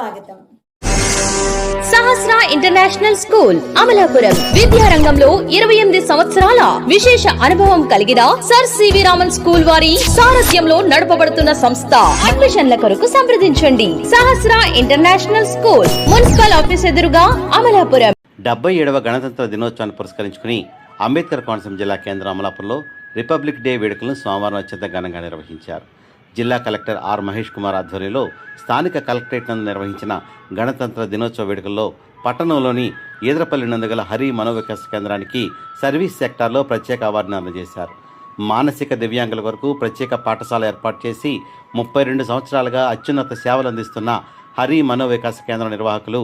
స్వాగతం. Sahasra international school Amalapuram. విద్యారంగంలో ఇరవై ఎనిమిది సంవత్సరాల విశేష అనుభవం కలిగిన సర్ సివి రామన్ స్కూల్ వారి సారథ్యంలో నడపబడుతున్న సంస్థ. అడ్మిషన్ల కొరకు సంప్రదించండి. Sahasra international school municipal office ఎదురుగా అమలాపురం. డెబ్బై ఏడవ గణతంత్ర దినోత్సవాన్ని పురస్కరించుకుని అంబేద్కర్ కోనసీమ జిల్లా కేంద్రం అమలాపురంలో రిపబ్లిక్ డే వేడుకలను సోమవారం అత్యంత ఘనంగా నిర్వహించారు. జిల్లా కలెక్టర్ ఆర్ మహేష్ కుమార్ ఆధ్వర్యంలో స్థానిక కలెక్టరేట్ నందు నిర్వహించిన గణతంత్ర దినోత్సవ వేడుకల్లో పట్టణంలోని ఈదరపల్లి నందుగల హరి మనోవికాస కేంద్రానికి సర్వీస్ సెక్టార్లో ప్రత్యేక అవార్డును అందజేశారు. మానసిక దివ్యాంగుల వరకు ప్రత్యేక పాఠశాల ఏర్పాటు చేసి ముప్పై రెండు సంవత్సరాలుగా అత్యున్నత సేవలు అందిస్తున్న హరి మనోవికాస కేంద్రం నిర్వాహకులు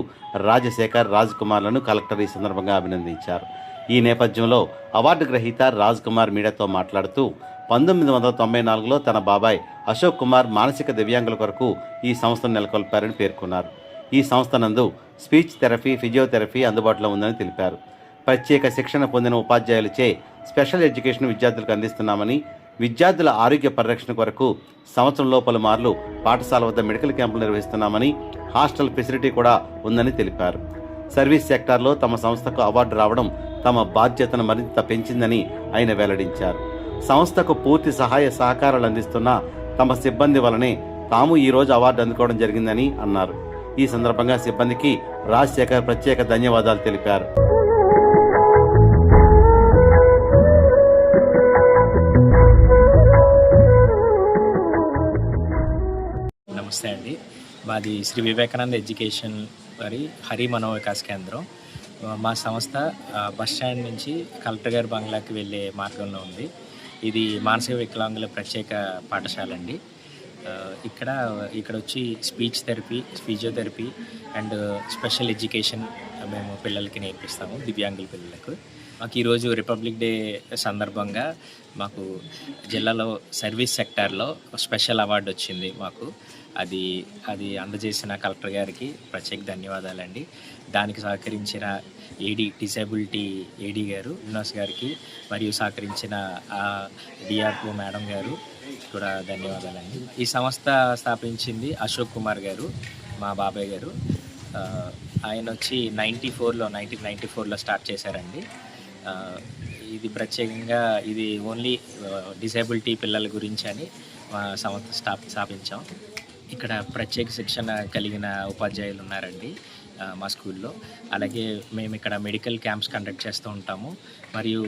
రాజశేఖర్ రాజ్ కుమార్లను కలెక్టర్ ఈ సందర్భంగా అభినందించారు. ఈ నేపథ్యంలో అవార్డు గ్రహీత రాజ్ కుమార్ మీడియాతో మాట్లాడుతూ పంతొమ్మిది వందల తొంభై నాలుగులో తన బాబాయ్ అశోక్ కుమార్ మానసిక దివ్యాంగుల కొరకు ఈ సంస్థను నెలకొల్పారని పేర్కొన్నారు. ఈ సంస్థ నందు స్పీచ్ థెరపీ ఫిజియోథెరపీ అందుబాటులో ఉందని తెలిపారు. ప్రత్యేక శిక్షణ పొందిన ఉపాధ్యాయులచే స్పెషల్ ఎడ్యుకేషన్ విద్యార్థులకు అందిస్తున్నామని విద్యార్థుల ఆరోగ్య పరిరక్షణ కొరకు సంవత్సరంలో పలుమార్లు పాఠశాల వద్ద మెడికల్ క్యాంపులు నిర్వహిస్తున్నామని హాస్టల్ ఫెసిలిటీ కూడా ఉందని తెలిపారు. సర్వీస్ సెక్టార్లో తమ సంస్థకు అవార్డు రావడం తమ బాధ్యతను మరింత పెంచిందని ఆయన వెల్లడించారు. సంస్థకు పూర్తి సహాయ సహకారాలు అందిస్తున్న తమ సిబ్బంది వలనే తాము ఈ రోజు అవార్డు అందుకోవడం జరిగిందని అన్నారు. ఈ సందర్భంగా సిబ్బందికి రాజశేఖర్ ప్రత్యేక ధన్యవాదాలు తెలిపారు. నమస్తే అండి. మాది శ్రీ వివేకానంద ఎడ్యుకేషన్ వారి హరి మనోవికాస్ కేంద్రం. మా సంస్థ బస్ స్టాండ్ నుంచి కలెక్టర్ గారి బంగ్లాకి వెళ్ళే మార్గంలో ఉంది. ఇది మానసిక వికలాంగుల ప్రత్యేక పాఠశాల అండి. ఇక్కడ ఇక్కడ వచ్చి speech therapy physiotherapy and special education మేము పిల్లలకి నేర్పిస్తాము దివ్యాంగుల పిల్లలకు. మాకు ఈరోజు రిపబ్లిక్ డే సందర్భంగా మాకు జిల్లాలో సర్వీస్ సెక్టార్లో స్పెషల్ అవార్డు వచ్చింది మాకు. అది అది అందజేసిన కలెక్టర్ గారికి ప్రత్యేక ధన్యవాదాలండి. దానికి సహకరించిన ఏడీ డిసేబిలిటీ ఏడీ గారు శ్రీనివాస్ గారికి మరియు సహకరించిన డిఆర్ఓ మేడం గారు కూడా ధన్యవాదాలండి. ఈ సంస్థ స్థాపించింది అశోక్ కుమార్ గారు మా బాబాయ్ గారు. ఆయన వచ్చి నైంటీ ఫోర్లో నైన్టీన్ నైంటీ ఫోర్లో స్టార్ట్ చేశారండి. ఇది ప్రత్యేకంగా ఇది ఓన్లీ డిసేబిలిటీ పిల్లల గురించి అని మా సంస్థ స్థాప స్థాపించాం. ఇక్కడ ప్రత్యేక శిక్షణ కలిగిన ఉపాధ్యాయులు ఉన్నారండి మా స్కూల్లో. అలాగే మేము ఇక్కడ మెడికల్ క్యాంప్స్ కండక్ట్ చేస్తూ ఉంటాము. మరియు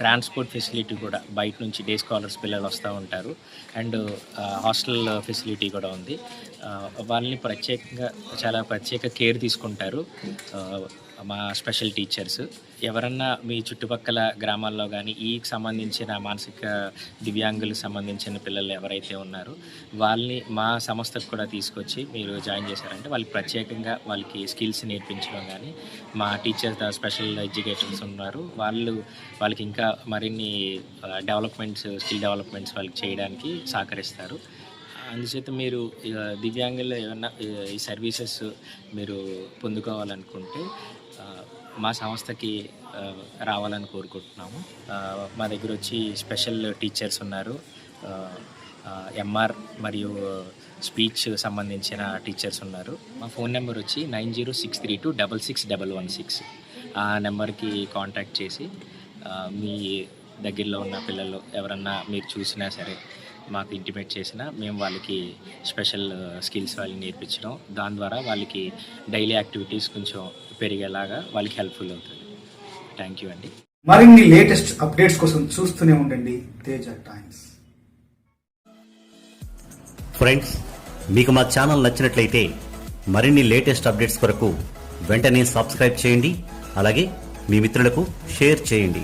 ట్రాన్స్పోర్ట్ ఫెసిలిటీ కూడా బయట నుంచి డే స్కాలర్స్ పిల్లలు వస్తూ ఉంటారు. అండ్ హాస్టల్ ఫెసిలిటీ కూడా ఉంది. వాళ్ళని ప్రత్యేకంగా చాలా ప్రత్యేక కేర్ తీసుకుంటారు. మా స్పెషల్ టీచర్స్. ఎవరన్నా మీ చుట్టుపక్కల గ్రామాల్లో కానీ ఈ సంబంధించిన మానసిక దివ్యాంగులకు సంబంధించిన పిల్లలు ఎవరైతే ఉన్నారో వాళ్ళని మా సంస్థకు కూడా తీసుకొచ్చి మీరు జాయిన్ చేశారంటే వాళ్ళకి ప్రత్యేకంగా వాళ్ళకి స్కిల్స్ నేర్పించడం కానీ మా టీచర్స్ స్పెషల్ ఎడ్యుకేటర్స్ ఉన్నారు. వాళ్ళు వాళ్ళకి ఇంకా మరిన్ని డెవలప్మెంట్స్ స్కిల్ డెవలప్మెంట్స్ వాళ్ళకి చేయడానికి సహకరిస్తారు. అందుచేత మీరు ఇక దివ్యాంగులు ఏమన్నా ఈ- సర్వీసెస్ మీరు పొందుకోవాలనుకుంటే మా సంస్థకి రావాలని కోరుకుంటున్నాము. మా దగ్గర వచ్చి స్పెషల్ టీచర్స్ ఉన్నారు. ఎంఆర్ మరియు స్పీచ్ సంబంధించిన టీచర్స్ ఉన్నారు. మా ఫోన్ నెంబర్ వచ్చి nine zero six three two double six double one six. ఆ నెంబర్కి కాంటాక్ట్ చేసి మీ దగ్గరలో ఉన్న పిల్లలు ఎవరన్నా మీరు చూసినా సరే మాకు ఇంటిమేట్ చేసినా మేము వాళ్ళకి స్పెషల్ స్కిల్స్ వాళ్ళకి నేర్పించడం దాని ద్వారా వాళ్ళకి డైలీ యాక్టివిటీస్ కొంచెం పెరిగేలాగా వాళ్ళకి హెల్ప్ఫుల్ అవుతుంది. థ్యాంక్ యూ అండి. మరిన్ని లేటెస్ట్ అప్డేట్స్ కోసం చూస్తూనే ఉండండి తేజ టైమ్స్. ఫ్రెండ్స్ మీకు మా ఛానల్ నచ్చినట్లయితే మరిన్ని లేటెస్ట్ అప్డేట్స్ కొరకు వెంటనే సబ్స్క్రైబ్ చేయండి. అలాగే మీ మిత్రులకు షేర్ చేయండి.